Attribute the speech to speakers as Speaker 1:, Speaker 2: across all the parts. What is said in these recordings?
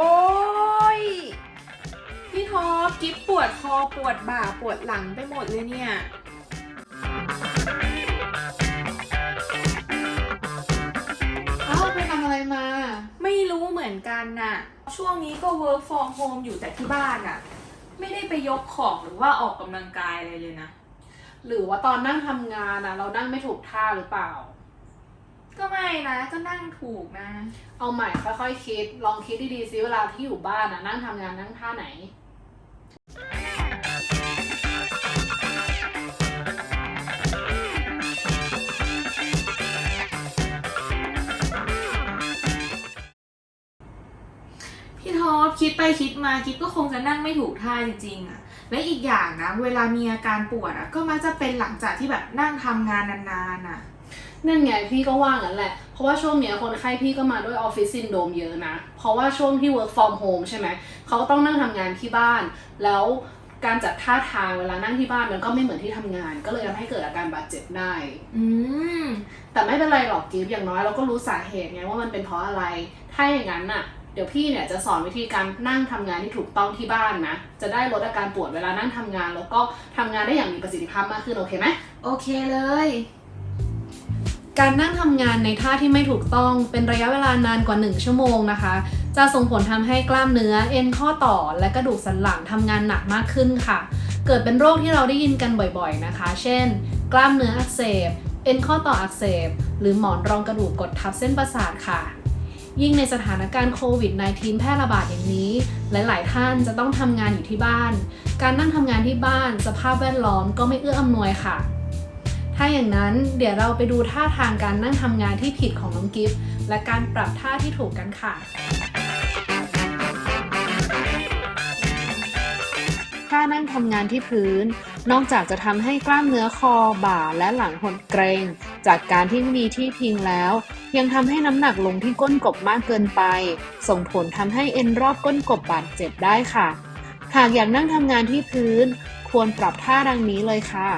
Speaker 1: โอ้ย พี่ท็อปกิ๊บปวดคอปวดบ่าปวดหลังไปหมดเลยเนี่ย
Speaker 2: เอ้าไปทำอะไรมา
Speaker 1: ไม่รู้เหมือนกันน่ะ ช่วงนี้ก็ work from home อยู่แต่ที่บ้านน่ะ ไม่ได้ไปยกของหรือว่าออกกำลังกายอะไรเลยนะ
Speaker 2: หรือว่าตอนนั่งทำงานอะเรานั่งไม่ถูกท่าหรือเปล่า
Speaker 1: ก็ไม่นะ ก็นั่งถูกนะ
Speaker 2: เอาใหม่ค่อยๆคิด ลองคิดดีๆซิเวลาที่อยู่บ้านอะนั่งทำงานนั่งท่าไหน
Speaker 1: พี่ท็อปคิดไปคิดมาคิดก็คงจะนั่งไม่ถูกท่าจริงๆอะและอีกอย่างนะ เวลามีอาการปวดอะก็มักจะเป็นหลังจากที่แบบนั่งทำงานนานๆอะ
Speaker 2: นั่นไงพี่ก็ว่างั้นแหละ เพราะว่าช่วงเนี้ยคนไข้พี่ก็มาด้วยออฟฟิศซินโดรมเยอะนะ เพราะว่าช่วงที่ work from home ใช่ไหม เขาก็ต้องนั่งทำงานที่บ้าน แล้วการจัดท่าทางเวลานั่งที่บ้านมันก็ไม่เหมือนที่ทำงาน ก็เลยทำให้เกิดอาการบาดเจ็บได้
Speaker 1: อืม
Speaker 2: แต่ไม่เป็นไรหรอกกิฟต์อย่างน้อยเราก็รู้สาเหตุไงว่ามันเป็นเพราะอะไร ถ้าอย่างนั้นน่ะ เดี๋ยวพี่เนี่ยจะสอนวิธีการนั่งทำงานที่ถูกต้องที่บ้านนะ จะได้ลดอาการปวดเวลานั่งทำงาน แล้วก็ทำงานได้อย่างมีประสิทธิภาพมากขึ้นโอเคไหม
Speaker 1: โอเคเลย
Speaker 2: การนั่งทำงานในท่าที่ไม่ถูกต้องเป็นระยะเวลานานกว่า 1 ชั่วโมงนะคะ จะส่งผลทำให้กล้ามเนื้อเอ็นข้อต่อ และกระดูกสันหลังทำงานหนักมากขึ้นค่ะ เกิดเป็นโรคที่เราได้ยินกันบ่อยๆนะคะ เช่น กล้ามเนื้ออักเสบ เอ็นข้อต่ออักเสบ หรือหมอนรองกระดูกกดทับเส้นประสาทค่ะ ยิ่งในสถานการณ์โควิด -19 แพร่ระบาดอย่างนี้ หลายๆ ท่านจะต้องทำงานอยู่ที่บ้าน การนั่งทำงานที่บ้าน สภาพแวดล้อมก็ไม่เอื้ออำนวยค่ะ ถ้าอย่างนั้นเดี๋ยวเราไปดูท่าทางการนั่งทำงานที่ผิดของน้องกิฟต์และการปรับท่าที่ถูกกันค่ะ ท่านั่งทำงานที่พื้น นอกจากจะทำให้กล้ามเนื้อคอบ่าและหลังหดเกรง จากการที่มีที่พิงแล้ว ยังทำให้น้ำหนักลงที่ก้นกบมากเกินไป ส่งผลทำให้เอ็นรอบก้นกบบาดเจ็บได้ค่ะ หากอยากนั่งทำงานที่พื้น ควรปรับท่าดังนี้เลยค่ะ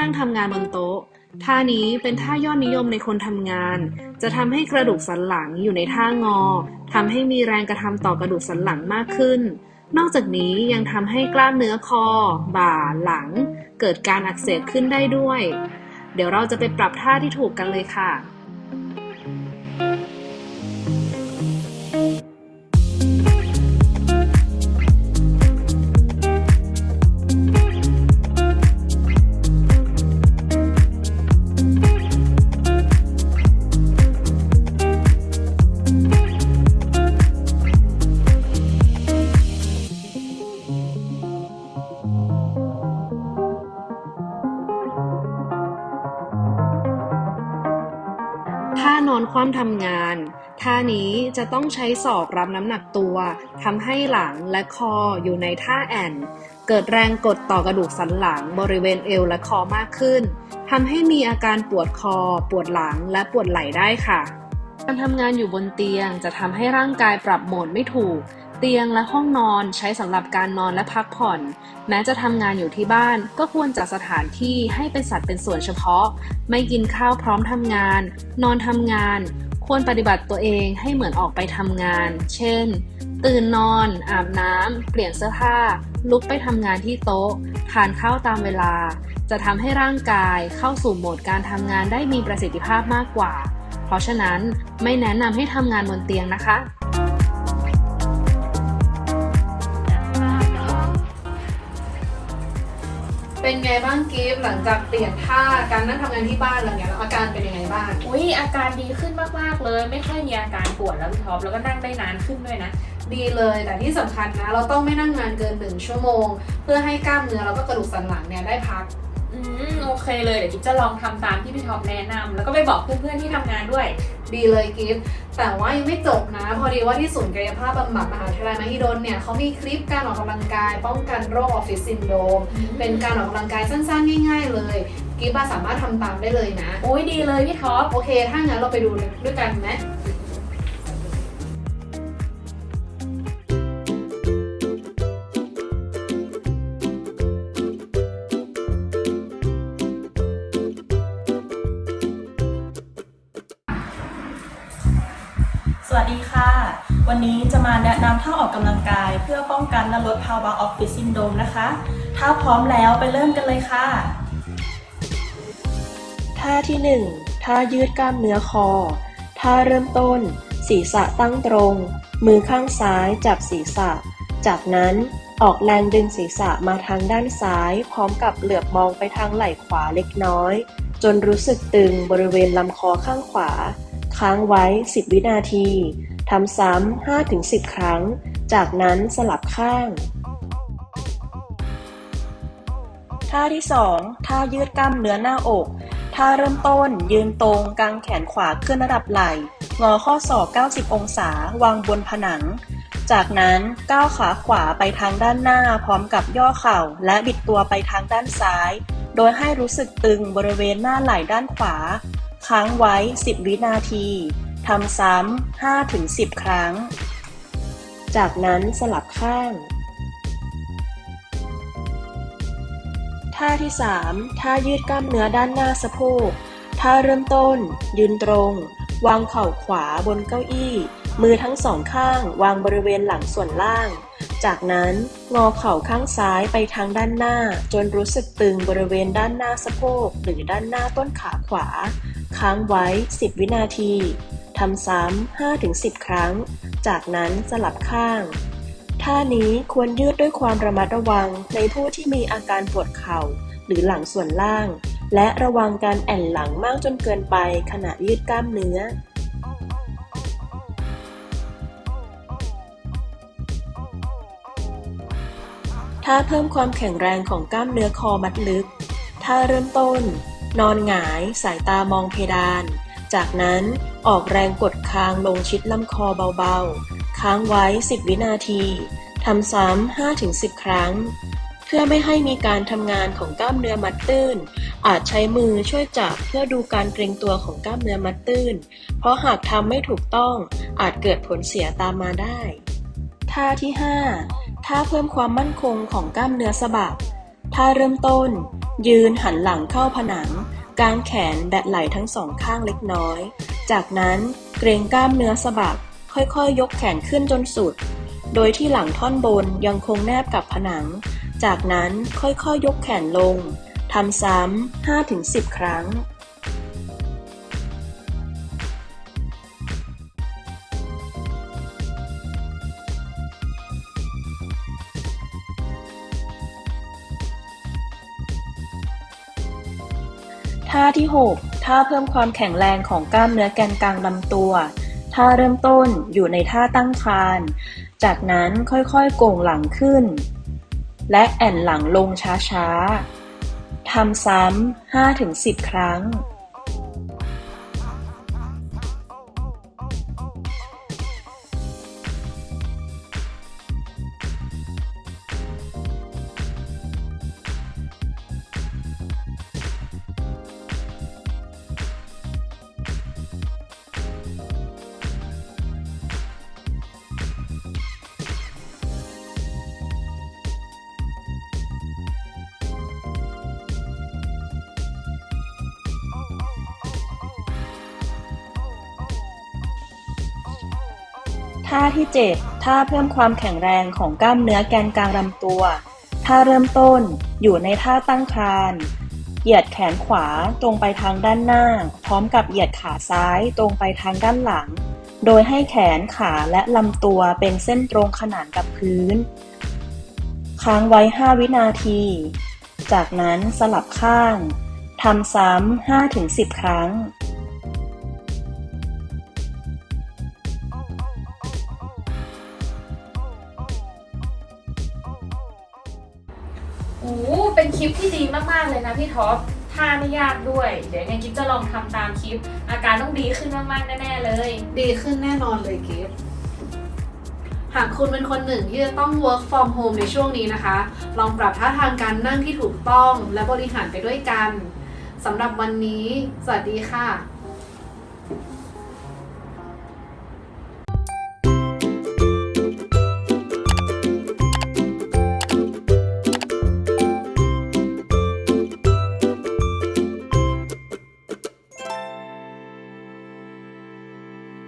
Speaker 2: นั่งทำงานบนโต๊ะ ท่านี้เป็นท่ายอดนิยมในคนทำงาน จะทำให้กระดูกสันหลังอยู่ในท่างอทำให้มีแรงกระทำต่อกระดูกสันหลังมากขึ้น นอกจากนี้ยังทำให้กล้ามเนื้อคอ บ่า หลัง เกิดการอักเสบขึ้นได้ด้วย เดี๋ยวเราจะไปปรับท่าที่ถูกกันเลยค่ะ นี้จะต้องใช้ศอกรับน้ำหนักตัวทำให้หลังและคออยู่ในท่าแอนเกิดแรงกดต่อกระดูกสันหลังบริเวณเอวและคอมากขึ้นทำให้มีอาการปวดคอ ปวดหลังและปวดไหล่ได้ค่ะ การทำงานอยู่บนเตียงจะทำให้ร่างกายปรับโหมดไม่ถูก เตียงและห้องนอนใช้สำหรับการนอนและพักผ่อน แม้จะทำงานอยู่ที่บ้านก็ควรจัดสถานที่ให้เป็นสัดเป็นส่วนเฉพาะ ไม่กินข้าวพร้อมทำงาน นอนทำงาน ควรปฏิบัติตัวเองให้เหมือนออกไปทำงาน เช่น ตื่นนอน อาบน้ำ เปลี่ยนเสื้อผ้า ลุกไปทำงานที่โต๊ะ ทานข้าวตามเวลา จะทำให้ร่างกายเข้าสู่โหมดการทำงานได้มีประสิทธิภาพมากกว่า เพราะฉะนั้นไม่แนะนำให้ทำงานบนเตียงนะคะ เป็นไงบ้างกิฟต์หลังจากเปลี่ยนท่าการนั่งทำงานที่บ้านอะไรเงี้ยแล้วอาการเป็นยังไงบ้าง
Speaker 1: อุ้ยอาการดีขึ้นมากๆเลย ไม่ค่อยมีอาการปวดแล้วพี่ท็อปแล้วก็นั่งได้นานขึ้นด้วยนะ
Speaker 2: ดีเลยแต่ที่สำคัญนะ เราต้องไม่นั่งนานเกินหนึ่งชั่วโมง เพื่อให้กล้ามเนื้อแล้วก็กระดูกสันหลังเนี่ยได้พัก
Speaker 1: อืมโอเคเลยเดี๋ยวกิ๊บจะลองทำตามที่พี่ท็อปแนะนำแล้วก็ไปบอกเพื่อนๆที่ทำงานด้วย
Speaker 2: ดีเลยกิฟต์แต่ว่ายังไม่จบนะ พอดีว่าที่ศูนย์กายภาพบำบัดมหาวิทยาลัยมหิดลเนี่ยเขามีคลิปการออกกำลังกาย ป้องกันโรคออฟฟิศซินโดรมเป็นการออกกำลังกายสั้นๆ ง่ายๆ เลยกิฟต์อะสามารถทำตามได้เลยนะ
Speaker 1: โอ้ยดีเลยพี่ท็อป
Speaker 2: โอเค ถ้างั้นเราไปดูด้วยกันไหม
Speaker 3: วัสดีค่ะ วันนี้จะมาแนะนำท่าออกกำลังกายเพื่อป้องกันและลดภาวะออฟฟิศซินโดมนะคะ ถ้าพร้อมแล้วไปเริ่มกันเลยค่ะ ท่าที่ 1 ท่ายืดกล้ามเนื้อคอ ท่าเริ่มต้น ศีรษะตั้งตรง มือข้างซ้ายจับศีรษะ จากนั้นออกแรงดึงศีรษะมาทางด้านซ้าย พร้อมกับเหลือบมองไปทางไหล่ขวาเล็กน้อย จนรู้สึกตึงบริเวณลำคอข้างขวา ค้างไว้ 10 วินาทีทำซ้ำ 5-10 ครั้ง จากนั้นสลับข้าง ท่าที่ 2 ท่ายืดกล้ามเนื้อหน้าอก ท่าเริ่มต้น ยืนตรงกางแขนขวาขึ้นระดับไหล่ งอข้อศอก 90 องศา วางบนผนัง จากนั้นก้าวขาขวาไปทางด้านหน้าพร้อมกับย่อเข่า และบิดตัวไปทางด้านซ้าย โดยให้รู้สึกตึงบริเวณหน้าไหล่ด้านขวา ค้างไว้ 10 วินาทีทำซ้ำ5-10 ครั้ง จากนั้นสลับข้าง ท่าที่ 3 ท่ายืดกล้ามเนื้อด้านหน้าสะโพก ท่าเริ่มต้น ยืนตรง วางเข่าขวาบนเก้าอี้ มือทั้งสองข้างวางบริเวณหลังส่วนล่าง จากนั้นงอเข่าข้างซ้ายไปทางด้านหน้า จนรู้สึกตึงบริเวณด้านหน้าสะโพกหรือด้านหน้าต้นขาขวา ค้างไว้ 10 วินาทีทำซ้ำ5-10 ครั้ง จากนั้นสลับข้าง ท่านี้ควรยืดด้วยความระมัดระวังในผู้ที่มีอาการปวดเข่า หรือหลังส่วนล่าง และระวังการแอนหลังมากจนเกินไปขณะยืดกล้ามเนื้อท่าเพิ่มความแข็งแรงของกล้ามเนื้อคอมัดลึก ท่าเริ่มต้น นอนหงายสายตามองเพดาน จากนั้นออกแรงกดคางลงชิดลำคอเบาๆ ค้างไว้ 10 วินาทีทำซ้ำ5-10 ครั้ง เพื่อไม่ให้มีการทำงานของกล้ามเนื้อมัดตื้น อาจใช้มือช่วยจับเพื่อดูการเกรงตัวของกล้ามเนื้อมัดตื้น เพราะหากทำไม่ถูกต้องอาจเกิดผลเสียตามมาได้ ท่าที่ 5 ท่าเพิ่มความมั่นคงของกล้ามเนื้อสะบักท่าเริ่มต้น ยืนหันหลังเข้าผนัง กางแขนแบะไหล่ทั้งสองข้างเล็กน้อย จากนั้นเกรงกล้ามเนื้อสะบัก ค่อยๆยยกแขนขึ้นจนสุด โดยที่หลังท่อนบนยังคงแนบกับผนัง จากนั้นค่อยๆยยกแขนลงทำซ้ำ 5-10 ครั้งาที่ 6 ท่าเพิ่มความแข็งแรงของกล้ามเนื้อแกนกลางลำตัว ท่าเริ่มต้นอยู่ในท่าตั้งคาน จากนั้นค่อยๆ โก่งหลังขึ้น และแอ่นหลังลงช้าๆ ทำซ้ำ 5-10 ครั้ง ท่าที่ 7 ท่าเพิ่มความแข็งแรงของกล้ามเนื้อแกนกลางลำตัว ท่าเริ่มต้นอยู่ในท่าตั้งครานเหยียดแขนขวาตรงไปทางด้านหน้า พร้อมกับเหยียดขาซ้ายตรงไปทางด้านหลัง โดยให้แขนขาและลำตัวเป็นเส้นตรงขนานกับพื้น ค้างไว้ 5 วินาที จากนั้นสลับข้างทำซ้ำ5-10 ครั้ง
Speaker 4: หูเป็นคลิปที่ดีมากๆเลยนะพี่ท็อปท่าไม่ยากด้วย เดี๋ยวยังไงกิ๊บจะลองทำตามคลิป อาการต้องดีขึ้นมากๆแน่ๆเลย
Speaker 2: ดีขึ้นแน่นอนเลยกิฟต์หากคุณเป็นคนหนึ่งที่จะต้อง work from home ในช่วงนี้นะคะ ลองปรับท่าทางการนั่งที่ถูกต้องและบริหารไปด้วยกันสำหรับวันนี้ สวัสดีค่ะ